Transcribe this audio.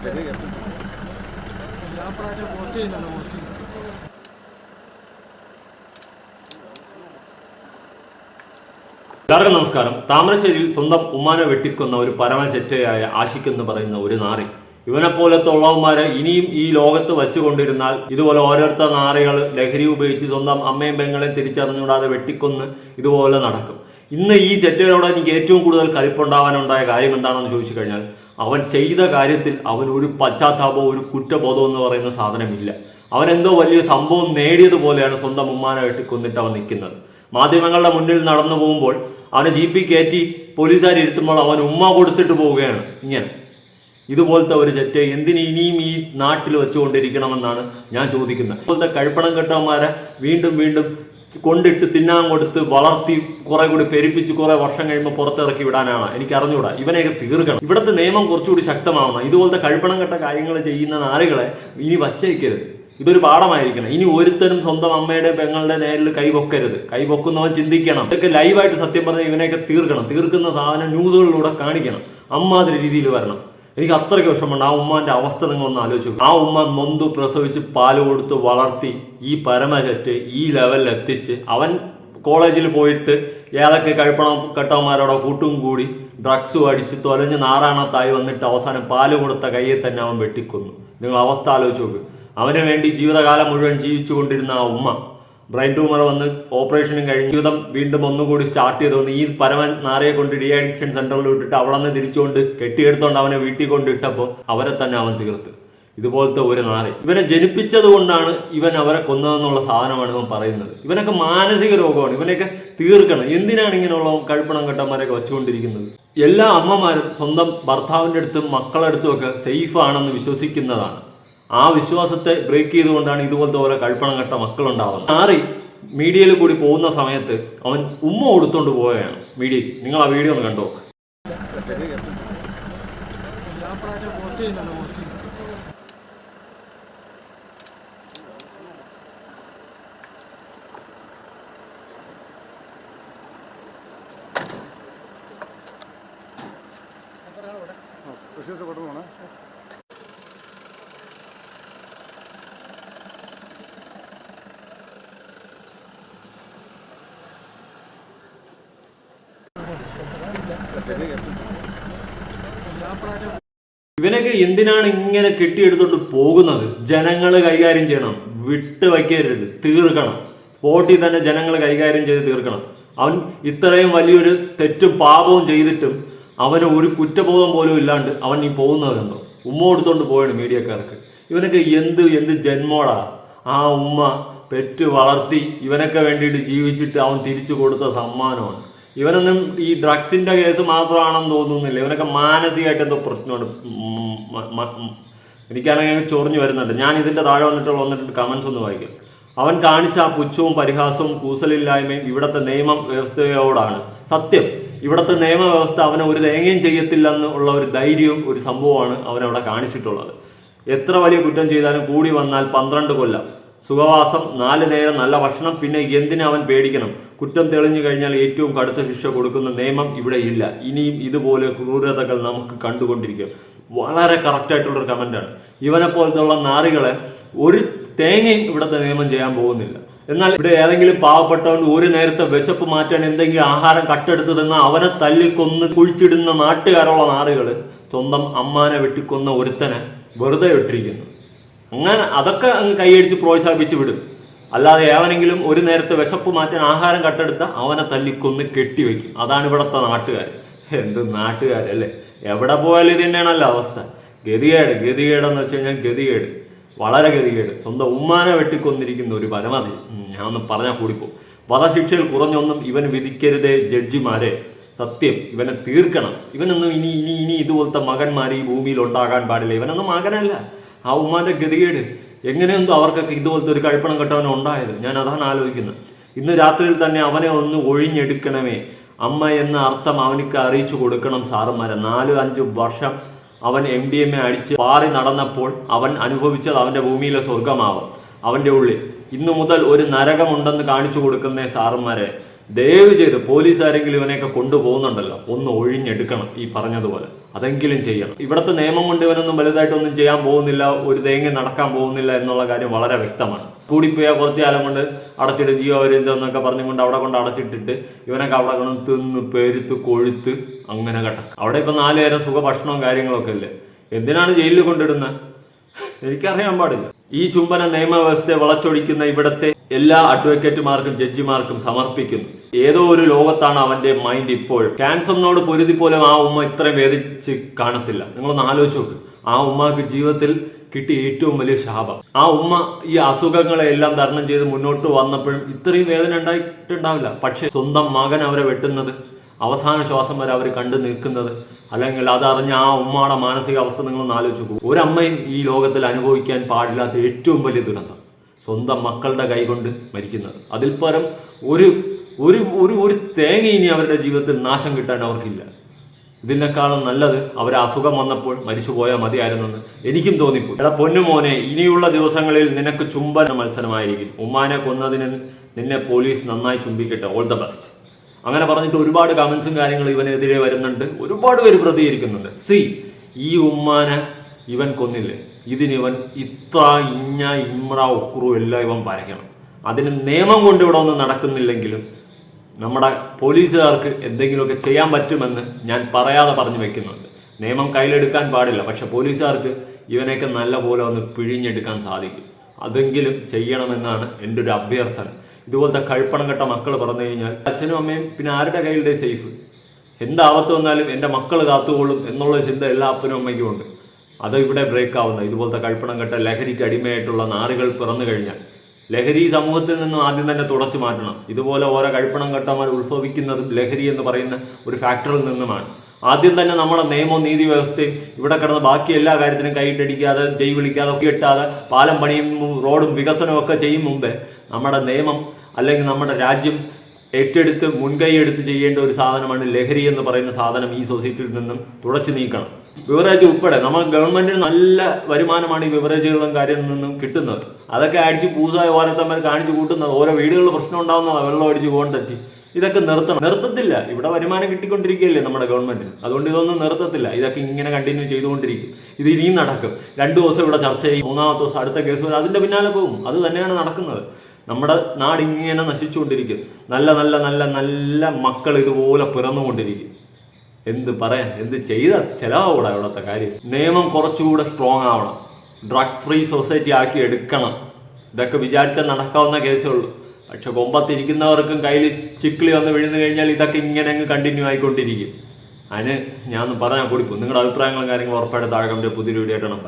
എല്ലാവർക്കും നമസ്കാരം. താമരശ്ശേരിയിൽ സ്വന്തം ഉമ്മാനെ വെട്ടിക്കൊന്ന ഒരു പരമചെറ്റയായ ആഷിഖ് എന്ന് പറയുന്ന ഒരു നാറി. ഇവനെ പോലത്തെ ഉള്ളവന്മാരെ ഇനിയും ഈ ലോകത്ത് വെച്ചുകൊണ്ടിരുന്നാൽ ഇതുപോലെ ഓരോരുത്തർ നാറികൾ ലഹരി ഉപയോഗിച്ച് സ്വന്തം അമ്മയും പെങ്ങളെയും തിരിച്ചറിഞ്ഞുകൂടാതെ വെട്ടിക്കൊന്ന് ഇതുപോലെ നടക്കും. ഇന്ന് ഈ ചെറ്റയോട് എനിക്ക് ഏറ്റവും കൂടുതൽ കലിപ്പുണ്ടാവാനുണ്ടായ കാര്യം എന്താണെന്ന് ചോദിച്ചു കഴിഞ്ഞാൽ അവൻ ചെയ്ത കാര്യത്തിൽ അവൻ ഒരു പശ്ചാത്താപമോ ഒരു കുറ്റബോധം എന്ന് പറയുന്ന സാധനമില്ല. അവൻ എന്തോ വലിയ സംഭവം നേടിയതുപോലെയാണ് സ്വന്തം ഉമ്മാനെ വെട്ടിക്കൊന്നിട്ട് അവൻ നിൽക്കുന്നത്. മാധ്യമങ്ങളുടെ മുന്നിൽ നടന്നു പോകുമ്പോൾ അവനെ ജി പി കയറ്റി പോലീസുകാർ ഇരുത്തുമ്പോൾ അവൻ ഉമ്മ കൊടുത്തിട്ട് പോവുകയാണ്. ഇങ്ങനെ. ഇതുപോലത്തെ ഒരു ചെറ്റ് എന്തിന് ഇനിയും ഈ നാട്ടിൽ വെച്ചുകൊണ്ടിരിക്കണമെന്നാണ് ഞാൻ ചോദിക്കുന്നത്. ഇതുപോലത്തെ കഴിപ്പണം കെട്ടവന്മാരെ വീണ്ടും വീണ്ടും കൊണ്ടിട്ട് തിന്നാൻ കൊടുത്ത് വളർത്തി കുറെ കൂടി പെരുപ്പിച്ച് കുറെ വർഷം കഴിയുമ്പോൾ പുറത്തിറക്കി വിടാനാണ്. എനിക്ക് അറിഞ്ഞുകൂടാ ഇവനെയൊക്കെ തീർക്കണം. ഇവിടുത്തെ നിയമം കുറച്ചുകൂടി ശക്തമാവണം. ഇതുപോലത്തെ കഴിപ്പണം കെട്ട കാര്യങ്ങൾ ചെയ്യുന്ന നാളുകളെ ഇനി വച്ചേക്കരുത്. ഇതൊരു പാഠമായിരിക്കണം. ഇനി ഒരുത്തനും സ്വന്തം അമ്മയുടെ പെങ്ങളുടെ നേരിൽ കൈപൊക്കരുത് കൈപൊക്കുന്നവൻ ചിന്തിക്കണം. ഇതൊക്കെ ലൈവായിട്ട് സത്യം പറഞ്ഞാൽ ഇവനെയൊക്കെ തീർക്കണം. തീർക്കുന്ന സാധനം ന്യൂസുകളിലൂടെ കാണിക്കണം. അമ്മാതിരി രീതിയിൽ വരണം. എനിക്ക് അത്രയ്ക്ക് വിഷമമുണ്ട്. ആ ഉമ്മാന്റെ അവസ്ഥ നിങ്ങളൊന്ന് ആലോചിച്ചു ആ ഉമ്മ നൊന്തു പ്രസവിച്ച് പാൽ കൊടുത്ത് വളർത്തി ഈ പരമചറ്റ് ഈ ലെവലിൽ എത്തിച്ച് അവൻ കോളേജിൽ പോയിട്ട് ഏതൊക്കെ കഴിപ്പണ കെട്ടവന്മാരോടെ കൂട്ടും കൂടി ഡ്രഗ്സും അടിച്ച് തൊലഞ്ഞ് നാറാണത്തായി വന്നിട്ട് അവസാനം പാൽ കൊടുത്ത കയ്യെ തന്നെ അവൻ വെട്ടിക്കൊന്നു. നിങ്ങൾ അവസ്ഥ ആലോചിച്ച് നോക്ക്. അവന് വേണ്ടി ജീവിതകാലം മുഴുവൻ ജീവിച്ചു കൊണ്ടിരുന്ന ആ ഉമ്മ ബ്രെയിൻ ട്യൂമർ വന്ന് ഓപ്പറേഷനും കഴിഞ്ഞ് ജീവിതം വീണ്ടും ഒന്നുകൂടി സ്റ്റാർട്ട് ചെയ്തുകൊണ്ട് ഈ പരമൻ നാരയെ കൊണ്ട് ഡി അഡിക്ഷൻ സെന്ററിൽ വിട്ടിട്ട് അവിടെ നിന്ന് തിരിച്ചുകൊണ്ട് കെട്ടിയെടുത്തോണ്ട് അവനെ വീട്ടിൽ കൊണ്ട് ഇട്ടപ്പോൾ അവരെ തന്നെ അവൻ തീർത്ത് ഇതുപോലത്തെ ഒരു നാറി ഇവനെ ജനിപ്പിച്ചത് കൊണ്ടാണ് ഇവൻ അവരെ കൊന്നതെന്നുള്ള സാധനമാണ് ഇവൻ പറയുന്നത്. ഇവനൊക്കെ മാനസിക രോഗമാണ്. ഇവനെയൊക്കെ തീർക്കണം. എന്തിനാണ് ഇങ്ങനെയുള്ള കഴുപ്പണം കെട്ടന്മാരെയൊക്കെ വെച്ചുകൊണ്ടിരിക്കുന്നത്? എല്ലാ അമ്മമാരും സ്വന്തം ഭർത്താവിന്റെ അടുത്തും മക്കളുടെ അടുത്തും ഒക്കെ സേഫ് ആണെന്ന് വിശ്വസിക്കുന്നതാണ്. ആ വിശ്വാസത്തെ ബ്രേക്ക് ചെയ്തുകൊണ്ടാണ് ഇതുപോലത്തെ ഓരോ കൽപ്പണം കെട്ട മക്കളുണ്ടാവുന്നത്. ആറി മീഡിയയിൽ കൂടി പോകുന്ന സമയത്ത് അവൻ ഉമ്മ കൊടുത്തോണ്ട് പോവുകയാണ് മീഡിയ നിങ്ങൾ ആ വീഡിയോ ഒന്ന് കണ്ടു നോക്ക് ഞാൻ പ്രായം പോസ്റ്റ് ചെയ്യുന്നുണ്ട് പോസ്റ്റ് ചെയ്യുന്നു വിശ്വസിച്ച് കൊടുക്കണം ഞാൻ പ്രായം ഇവനൊക്കെ എന്തിനാണ് ഇങ്ങനെ കെട്ടിയെടുത്തോണ്ട് പോകുന്നത്? ജനങ്ങൾ കൈകാര്യം ചെയ്യണം. വിട്ട് വയ്ക്കരുത്. തീർക്കണം. സ്പോട്ടിൽ തന്നെ ജനങ്ങൾ കൈകാര്യം ചെയ്ത് തീർക്കണം. അവൻ ഇത്രയും വലിയൊരു തെറ്റും പാപവും ചെയ്തിട്ടും അവന് ഒരു കുറ്റബോധം പോലും ഇല്ലാണ്ട് അവൻ ഈ പോകുന്നത് കണ്ടോ? ഉമ്മ കൊടുത്തോണ്ട് പോയാണ് മീഡിയക്കാർക്ക്. ഇവനൊക്കെ എന്ത് എന്ത് ജന്മോടാ? ആ ഉമ്മ പെറ്റ് വളർത്തി ഇവനൊക്കെ വേണ്ടിയിട്ട് ജീവിച്ചിട്ട് അവൻ തിരിച്ചു കൊടുത്ത സമ്മാനമാണ്. ഇവനൊന്നും ഈ ഡ്രഗ്സിന്റെ കേസ് മാത്രമാണെന്ന് തോന്നുന്നില്ല. ഇവനൊക്കെ മാനസികമായിട്ട് എന്തോ ഉം. എനിക്കാണെങ്കിൽ ചൊറിഞ്ഞു വരുന്നുണ്ട്. ഞാൻ ഇതിന്റെ താഴെ വന്നിട്ട് വന്നിട്ട് കമന്റ്സ് ഒന്ന് വായിക്കും. അവൻ കാണിച്ച ആ പുച്ഛവും പരിഹാസവും കൂസലില്ലായ്മയും ഇവിടുത്തെ നിയമ വ്യവസ്ഥയോടാണ് സത്യം ഇവിടുത്തെ നിയമവ്യവസ്ഥ അവനെ ഒരു തേങ്ങയും ചെയ്യത്തില്ലെന്ന് ഉള്ള ഒരു ധൈര്യവും ഒരു സംഭവമാണ് അവനവിടെ കാണിച്ചിട്ടുള്ളത്. എത്ര വലിയ കുറ്റം ചെയ്താലും കൂടി വന്നാൽ പന്ത്രണ്ട് കൊല്ലം. സുഖവാസം നാല് നേരം നല്ല ഭക്ഷണം പിന്നെ എന്തിനു അവൻ പേടിക്കണം? കുറ്റം തെളിഞ്ഞു കഴിഞ്ഞാൽ ഏറ്റവും കടുത്ത ശിക്ഷ കൊടുക്കുന്ന നിയമം ഇവിടെ ഇല്ല. ഇനിയും ഇതുപോലെ ക്രൂരതകൾ നമുക്ക് കണ്ടുകൊണ്ടിരിക്കും. വളരെ കറക്റ്റായിട്ടുള്ളൊരു കമന്റാണ് ഇവനെ പോലത്തുള്ള നാറികളെ ഒരു തേങ്ങയും ഇവിടുത്തെ നിയമം ചെയ്യാൻ പോകുന്നില്ല. എന്നാൽ ഇവിടെ ഏതെങ്കിലും പാവപ്പെട്ടവൻ ഒരു നേരത്തെ വിശപ്പ് മാറ്റാൻ എന്തെങ്കിലും ആഹാരം കട്ടെടുത്ത് തന്ന അവനെ തല്ലിക്കൊന്ന് കുഴിച്ചിടുന്ന നാട്ടുകാരുള്ള നാറുകൾ സ്വന്തം അമ്മാനെ വെട്ടിക്കൊന്ന ഒരുത്തനെ വെറുതെ വിട്ടിരിക്കുന്നു. അങ്ങനെ അതൊക്കെ അങ്ങ് കൈയടിച്ച് പ്രോത്സാഹിപ്പിച്ച് വിടും. അല്ലാതെ ഏവനെങ്കിലും ഒരു നേരത്തെ വിശപ്പ് മാറ്റാൻ ആഹാരം കട്ടെടുത്ത അവനെ തല്ലിക്കൊന്ന് കെട്ടിവെക്കും. അതാണ് ഇവിടത്തെ നാട്ടുകാർ എന്ത് നാട്ടുകാരല്ലേ എവിടെ പോയാലും ഇത് തന്നെയാണല്ലോ അവസ്ഥ. ഗതികേട് ഗതികേടെന്ന് വെച്ച് കഴിഞ്ഞാൽ ഗതികേട്. വളരെ ഗതികേട്. സ്വന്തം ഉമ്മാനെ വെട്ടിക്കൊന്നിരിക്കുന്ന ഒരു പരമതി ഞാൻ ഒന്ന് പറഞ്ഞാൽ കൂടിപ്പോ വധശിക്ഷയിൽ കുറഞ്ഞൊന്നും ഇവൻ വിധിക്കരുതേ ജഡ്ജിമാരെ. സത്യം ഇവനെ തീർക്കണം. ഇവനൊന്നും ഇനി ഇനി ഇനി ഇതുപോലത്തെ മകന്മാർ ഈ ഭൂമിയിൽ ഉണ്ടാകാൻ പാടില്ല. ഇവനൊന്നും മകനല്ല. ആ ഉമ്മാന്റെ ഗതികേട് എങ്ങനെയൊന്നും അവർക്കൊക്കെ ഇതുപോലത്തെ ഒരു കഴിപ്പണം കെട്ടവനോ ഉണ്ടായത്. ഞാൻ അതാണ് ആലോചിക്കുന്നത്. ഇന്ന് രാത്രിയിൽ തന്നെ അവനെ ഒന്ന് ഒഴിഞ്ഞെടുക്കണമേ. അമ്മ എന്ന അർത്ഥം അവനിക്ക് അറിയിച്ചു കൊടുക്കണം സാറുമാരെ. നാല് അഞ്ച് വർഷം അവൻ എം ഡി എം എ അടിച്ച് പാറി നടന്നപ്പോൾ അവൻ അനുഭവിച്ചത് അവന്റെ ഭൂമിയിലെ സ്വർഗമാവും അവന്റെ ഉള്ളിൽ. ഇന്നു മുതൽ ഒരു നരകമുണ്ടെന്ന് കാണിച്ചു കൊടുക്കുന്നേ സാറുമാരെ. ദയവ് ചെയ്ത് പോലീസ് ആരെങ്കിലും ഇവനെയൊക്കെ കൊണ്ടുപോകുന്നുണ്ടല്ലോ. ഒന്ന് ഒഴിഞ്ഞെടുക്കണം ഈ പറഞ്ഞതുപോലെ. അതെങ്കിലും ചെയ്യണം ഇവിടുത്തെ നിയമം കൊണ്ട് ഇവനൊന്നും വലുതായിട്ടൊന്നും ചെയ്യാൻ പോകുന്നില്ല ഒരു തേങ്ങ നടക്കാൻ പോകുന്നില്ല എന്നുള്ള കാര്യം വളരെ വ്യക്തമാണ്. കൂടിപ്പോയാൽ കുറച്ച് കാലം കൊണ്ട് അടച്ചിട്ട് ജിയോ അവരെന്തോന്നൊക്കെ പറഞ്ഞുകൊണ്ട് അവിടെ കൊണ്ട് അടച്ചിട്ടിട്ട് ഇവനൊക്കെ അവിടെ കൊണ്ട് തിന്ന് പെരുത്ത് കൊഴുത്ത് അങ്ങനെ കട്ട അവിടെ ഇപ്പം നാല് നേരം സുഖ ഭക്ഷണവും കാര്യങ്ങളൊക്കെ അല്ലേ എന്തിനാണ് ജയിലിൽ കൊണ്ടിടുന്നത് എനിക്കറിയാൻ പാടില്ല. ഈ ചുംബന നിയമവ്യവസ്ഥയെ വളച്ചൊടിക്കുന്ന ഇവിടത്തെ എല്ലാ അഡ്വക്കേറ്റുമാർക്കും ജഡ്ജിമാർക്കും സമർപ്പിക്കുന്നു. ഏതോ ഒരു ലോകത്താണ് അവന്റെ മൈൻഡ് ഇപ്പോൾ. ക്യാൻസറിനോട് പൊരുതി പോലും ആ ഉമ്മ ഇത്രയും വേദിച്ച് കാണത്തില്ല. നിങ്ങളൊന്ന് ആലോചിച്ച് നോക്ക്. ആ ഉമ്മക്ക് ജീവിതത്തിൽ കിട്ടിയ ഏറ്റവും വലിയ ശാപം. ആ ഉമ്മ ഈ അസുഖങ്ങളെ എല്ലാം തരണം ചെയ്ത് മുന്നോട്ട് വന്നപ്പോഴും ഇത്രയും വേദന ഉണ്ടായിട്ടുണ്ടാവില്ല. പക്ഷേ സ്വന്തം മകൻ അവരെ വെട്ടുന്നത് അവസാന ശ്വാസം വരെ അവർ കണ്ടു നിൽക്കുന്നത് അല്ലെങ്കിൽ അതറിഞ്ഞ ആ ഉമ്മയുടെ മാനസികാവസ്ഥ നിങ്ങളൊന്ന് ആലോചിച്ച് പോകും ഒരമ്മയും ഈ ലോകത്തിൽ അനുഭവിക്കാൻ പാടില്ലാത്ത ഏറ്റവും വലിയ ദുരന്തം. സ്വന്തം മക്കളുടെ കൈകൊണ്ട് മരിക്കുന്നത്. അതിൽ പരം ഒരു ഒരു ഒരു ഒരു തേങ്ങ ഇനി അവരുടെ ജീവിതത്തിൽ നാശം കിട്ടാൻ അവർക്കില്ല. ഇതിനേക്കാളും നല്ലത് അവർ അസുഖം വന്നപ്പോൾ മരിച്ചു പോയാൽ മതിയായിരുന്നെന്ന് എനിക്കും തോന്നിപ്പോയി. എടാ പൊന്നുമോനെ ഇനിയുള്ള ദിവസങ്ങളിൽ നിനക്ക് ചുംബന മത്സരമായിരിക്കും. ഉമ്മാനെ കൊന്നതിന് നിന്നെ പോലീസ് നന്നായി ചുംബിക്കട്ടെ. ഓൾ ദ ബെസ്റ്റ് അങ്ങനെ പറഞ്ഞിട്ട് ഒരുപാട് കമൻസും കാര്യങ്ങളും ഇവനെതിരെ വരുന്നുണ്ട്. ഒരുപാട് പേര് പ്രതികരിക്കുന്നുണ്ട്. സി ഈ ഉമ്മാനെ ഇവൻ കൊന്നില്ലേ? ഇതിനിവൻ ഇത്ര ഇഞ്ഞ ഇമ്ര ഉക്രു എല്ലാം ഇവൻ വരയ്ക്കണം. അതിന് നിയമം കൊണ്ട് ഇവിടെ ഒന്നും നടക്കുന്നില്ലെങ്കിലും നമ്മുടെ പോലീസുകാർക്ക് എന്തെങ്കിലുമൊക്കെ ചെയ്യാൻ പറ്റുമെന്ന് ഞാൻ പറയാതെ പറഞ്ഞു വെക്കുന്നുണ്ട്. നിയമം കയ്യിലെടുക്കാൻ പാടില്ല. പക്ഷെ പോലീസുകാർക്ക് ഇവനെയൊക്കെ നല്ല പോലെ ഒന്ന് പിഴിഞ്ഞെടുക്കാൻ സാധിക്കും. അതെങ്കിലും ചെയ്യണമെന്നാണ് എന്റെ ഒരു അഭ്യർത്ഥന. ഇതുപോലത്തെ കഴിപ്പണം കെട്ട മക്കൾ പറഞ്ഞു കഴിഞ്ഞാൽ അച്ഛനും അമ്മയും പിന്നെ ആരുടെ കയ്യിലെ സേഫ് എന്താവത്ത് വന്നാലും എന്റെ മക്കൾ കാത്തുകൊള്ളും എന്നുള്ള ചിന്ത എല്ലാ അപ്പനും അമ്മയ്ക്കും ഉണ്ട്. അത് ഇവിടെ ബ്രേക്ക് ആവുന്ന ഇതുപോലത്തെ കഴിപ്പണം കെട്ട ലഹരിക്ക് അടിമയായിട്ടുള്ള നാറുകൾ പിറന്നു കഴിഞ്ഞാൽ ലഹരി സമൂഹത്തിൽ നിന്നും ആദ്യം തന്നെ തുടച്ചു മാറ്റണം. ഇതുപോലെ ഓരോ കഴിപ്പണം ഘട്ടമായി ഉത്ഭവിക്കുന്നതും ലഹരി എന്ന് പറയുന്ന ഒരു ഫാക്ടറിൽ നിന്നുമാണ്. ആദ്യം തന്നെ നമ്മുടെ നിയമവും നീതി വ്യവസ്ഥയും ഇവിടെ കിടന്ന് ബാക്കി എല്ലാ കാര്യത്തിനും കൈയിട്ടടിക്കാതെ ജൈ വിളിക്കാതെ കിട്ടാതെ പാലം പണിയും റോഡും വികസനവും ഒക്കെ ചെയ്യും മുമ്പേ നമ്മുടെ നിയമം അല്ലെങ്കിൽ നമ്മുടെ രാജ്യം ഏറ്റെടുത്ത് മുൻകൈ എടുത്ത് ചെയ്യേണ്ട ഒരു സാധനമാണ് ലഹരി എന്ന് പറയുന്ന സാധനം ഈ സൊസൈറ്റിയിൽ നിന്നും തുടച്ചു നീക്കണം. ബിവറേജ് ഉൾപ്പെടെ. നമ്മൾ ഗവൺമെന്റിന് നല്ല വരുമാനമാണ് ഈ ബിവറേജുകളും കാര്യം നിന്നും കിട്ടുന്നത്. അതൊക്കെ അടിച്ച് പൂസായ ഓരോരുത്തന്മാർ കാണിച്ചു കൂട്ടുന്നത്. ഓരോ വീടുകളിൽ പ്രശ്നം ഉണ്ടാവുന്നതാണ് വെള്ളം അടിച്ച് തെറ്റി ഇതൊക്കെ നിർത്തണം. നിർത്തത്തില്ല. ഇവിടെ വരുമാനം കിട്ടിക്കൊണ്ടിരിക്കുകയല്ലേ നമ്മുടെ ഗവൺമെന്റിന് അതുകൊണ്ട് ഇതൊന്നും നിർത്തത്തില്ല. ഇതൊക്കെ ഇങ്ങനെ കണ്ടിന്യൂ ചെയ്തുകൊണ്ടിരിക്കും. ഇത് ഇനിയും നടക്കും. രണ്ടു ദിവസം ഇവിടെ ചർച്ച ചെയ്യും. മൂന്നാമത്തെ ദിവസം അടുത്ത കേസ് വരും. അതിന്റെ പിന്നാലെ പോകും. അത് തന്നെയാണ് നടക്കുന്നത്. നമ്മുടെ നാട് ഇങ്ങനെ നശിച്ചുകൊണ്ടിരിക്കും. നല്ല നല്ല നല്ല നല്ല മക്കൾ ഇതുപോലെ പിറന്നുകൊണ്ടിരിക്കും. എന്ത് പറയാൻ എന്ത് ചെയ്ത ചിലവാകൂടാ ഇവിടുത്തെ കാര്യം. നിയമം കുറച്ചുകൂടെ സ്ട്രോങ് ആവണം. ഡ്രഗ് ഫ്രീ സൊസൈറ്റി ആക്കി എടുക്കണം. ഇതൊക്കെ വിചാരിച്ചാൽ നടക്കാവുന്ന കേസേ ഉള്ളൂ. പക്ഷെ കൊമ്പത്തിരിക്കുന്നവർക്കും കയ്യിൽ ചിക്കിളി വന്ന് വീഴുന്നു കഴിഞ്ഞാൽ ഇതൊക്കെ ഇങ്ങനെ അങ്ങ് കണ്ടിന്യൂ ആയിക്കൊണ്ടിരിക്കും. അതിന് ഞാൻ പറഞ്ഞാൽ കൊടുക്കും നിങ്ങളുടെ അഭിപ്രായങ്ങളും കാര്യങ്ങളും ഉറപ്പായിട്ട് താഴെ കണ്ട് പുതിയ വീഡിയോ ആയിട്ടാണ്